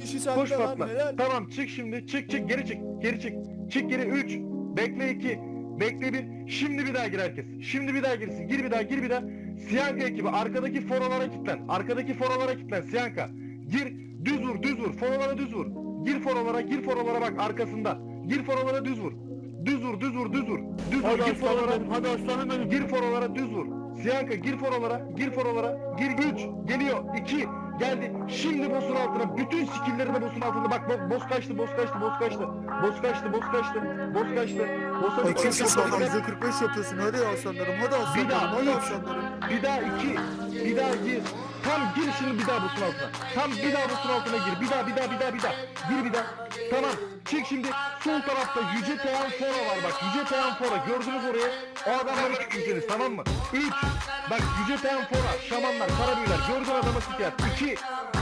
kişi sende Koş lan helal. Tamam çık şimdi. Çık çık geri çık. Geri çık. Çık geri 3. Bekle 2. Bekle 1. Şimdi bir daha gir herkes. Şimdi bir daha girsin. Gir bir daha gir bir daha. Siyanka ekibi arkadaki forolara kilitlen. Arkadaki forolara kilitlen Siyanka. Gir düz vur düz vur. Forolara düz vur. Gir forolara gir forolara bak arkasında. Gir forolara düz vur. Düz vur düz vur düz vur. Düz vur Hadi gir aslanım forolara. benim, hadi aslanım benim. Gir forolara düz vur. Siyanka gir forolara, gir forolara. Gir 3 geliyor 2 geldi. Şimdi boss'un altına bütün skill'leri de boss'un altında. Bak bo- boss kaçtı, boss kaçtı, boss kaçtı. Boss kaçtı, boss kaçtı. Boss kaçtı. Boss'a bir kaçtı. sana %45 yapıyorsun hadi aslanlarım hadi aslanlarım daha, hadi aslanlarım. Bir daha 2 bir daha gir. Tam gir şimdi bir daha boss'un altına. Tam bir daha boss'un altına gir. Bir daha bir daha bir daha bir daha. Gir bir daha. Tamam. Çık şimdi sol tarafta Yüce Teyan Fora var bak. Yüce Teyan Fora. Gördünüz orayı. O adamları çıkmışsınız tamam mı? 3 Bak Yüce Teyan Fora. Şamanlar, karabüyler. Gördün adamı siker. 2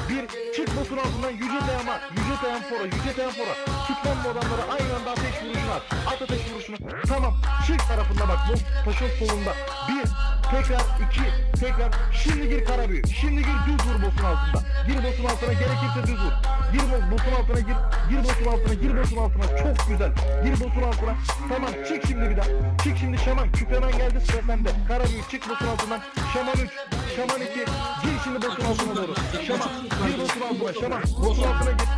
1 Çık boss'un altından Yüce Teyan'a. Yüce Teyan Fora. Yüce Teyan Fora. Çık lan bu adamları aynı anda ateş vuruşunu at. At ateş vuruşunu. Tamam. Çık tarafında bak. Bu taşın solunda. 1 Tekrar 2 Tekrar. Şimdi gir karabüyü. Şimdi gir düz vur boss'un altında. Gir boss'un altına gerekirse düz vur. Gir bo- boss'un altına gir. Gir boss'un altına. Gir boss'un altına. Çok güzel. Gir boss'un altına. Tamam çık şimdi bir daha. Çık şimdi şaman. Küpemen geldi sıra sende. Karabüyü çık boss'un altından. Şaman 3. Şaman 2. Gir şimdi boss'un altına doğru. Şaman. Gir boss'un altına. Şaman. Boss'un altına gir.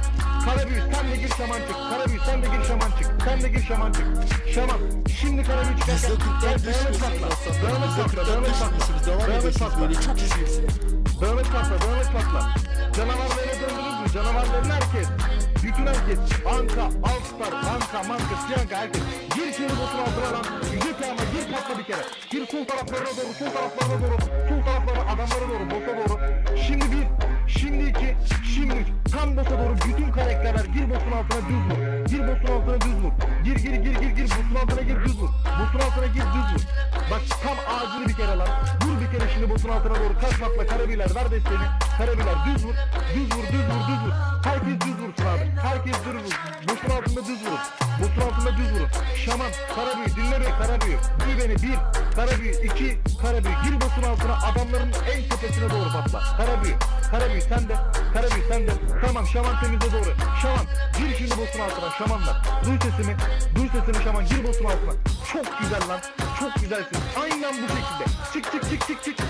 Karabüyü sen de gir şaman çık. Karabüyü sen de gir şaman çık. Sen de gir şaman çık. Şaman. Şimdi karabüyü çıkarken. Gel dayanık patla. Dayanık patla. Dayanık. Devam Dayanık patla. böyle çok iyisiniz. Dağınık patla, dağınık patla. Canavarlara döndünüz mü? Canavarların herkes. Bütün herkes. Anka, Alstar, Anka, Manka, Siyanka herkes. Gir şimdi boss'un altına lan. Yüce kıyama gir patla bir kere. Gir sol taraflarına doğru, sol taraflarına doğru. Sol taraflarına adamlara doğru, boss'a doğru. Şimdi bir, şimdi iki, şimdi üç. Tam boss'a doğru bütün karakterler gir boss'un altına düz vur. Gir boss'un altına düz vur. Gir gir gir gir gir boss'un altına gir düz vur. Boss'un altına gir düz vur. Bak tam ağacını bir kere lan. Vur boss'un altına doğru. Kaç patla karabiler ver desteğini. Karabiler düz vur. Düz vur düz vur düz vur. Herkes düz vursun abi. Herkes düz vur. Boss'un altında düz vurun. Boss'un altında düz vurun. Şaman, karabüyü dinle beni karabüyü. Duy beni bir. Karabüyü iki. Karabüyü gir boss'un altına adamların en tepesine doğru patla. Karabüyü. Karabüyü sen de. Karabüyü sen de. Tamam şaman temize doğru. Şaman gir şimdi boss'un altına şamanlar. Duy sesimi. Duy sesimi şaman gir boss'un altına. Çok güzel lan. Çok güzelsin. Aynen bu şekilde. Çık çık çık çık çık.